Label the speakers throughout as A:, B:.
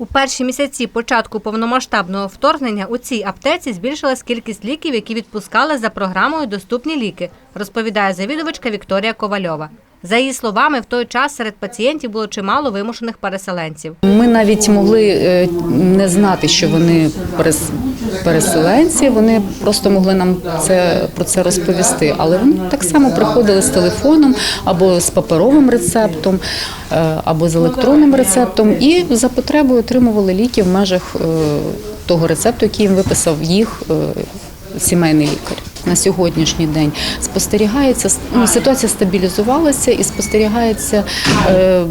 A: У перші місяці початку повномасштабного вторгнення у цій аптеці збільшилась кількість ліків, які відпускали за програмою Доступні ліки, розповідає завідувачка Вікторія Ковальова. За її словами, в той час серед пацієнтів було чимало вимушених переселенців.
B: Ми навіть могли е, не знати, що вони переселенці. Вони просто могли нам це про це розповісти. Але вони так само приходили з телефоном або з паперовим рецептом, е, або з електронним рецептом, і за потребою отримували ліки в межах е, того рецепту, який їм виписав їх е, сімейний лікар. На сьогоднішній день спостерігається ну, ситуація стабілізувалася і спостерігається е,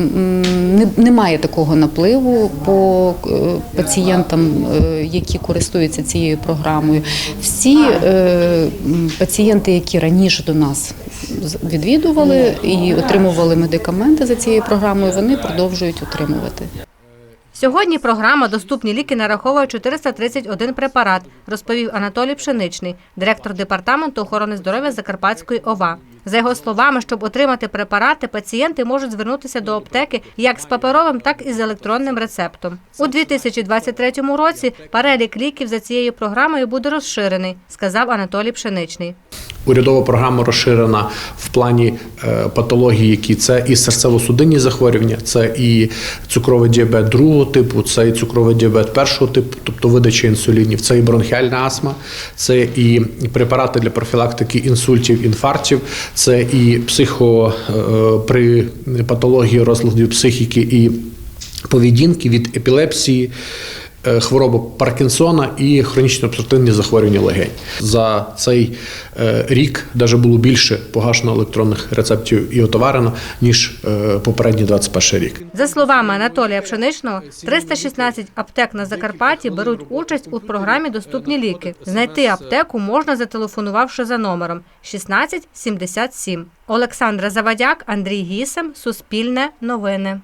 B: не, немає такого напливу по е, пацієнтам, е, які користуються цією програмою. Всі е, пацієнти, які раніше до нас відвідували і отримували медикаменти за цією програмою, вони продовжують отримувати.
A: Сьогодні програма Доступні ліки нараховує 431 препарат, розповів Анатолій Пшеничний, директор департаменту охорони здоров'я Закарпатської ОВА. За його словами, щоб отримати препарати, пацієнти можуть звернутися до аптеки як з паперовим, так і з електронним рецептом. У 2023 році перелік ліків за цією програмою буде розширений, сказав Анатолій Пшеничний.
C: Урядова програма розширена в плані е, патології, які це і серцево-судинні захворювання, це і цукровий діабет другого типу, це і цукровий діабет першого типу, тобто видача інсулінів, це і бронхіальна астма, це і препарати для профілактики інсультів, інфарктів, це і психо е, при патології розладів психіки і поведінки від епілепсії. Е, Хвороба Паркінсона і хронічно обструктивні захворювання легень. За цей е, рік навіть було більше погашено електронних рецептів і отоварено, ніж е, попередній 21 рік.
A: За словами Анатолія Пшеничного, 316 аптек на Закарпатті беруть участь у програмі Доступні ліки. Знайти аптеку можна зателефонувавши за номером 1677. Олександра Завадяк, Андрій Гісем, Суспільне новини.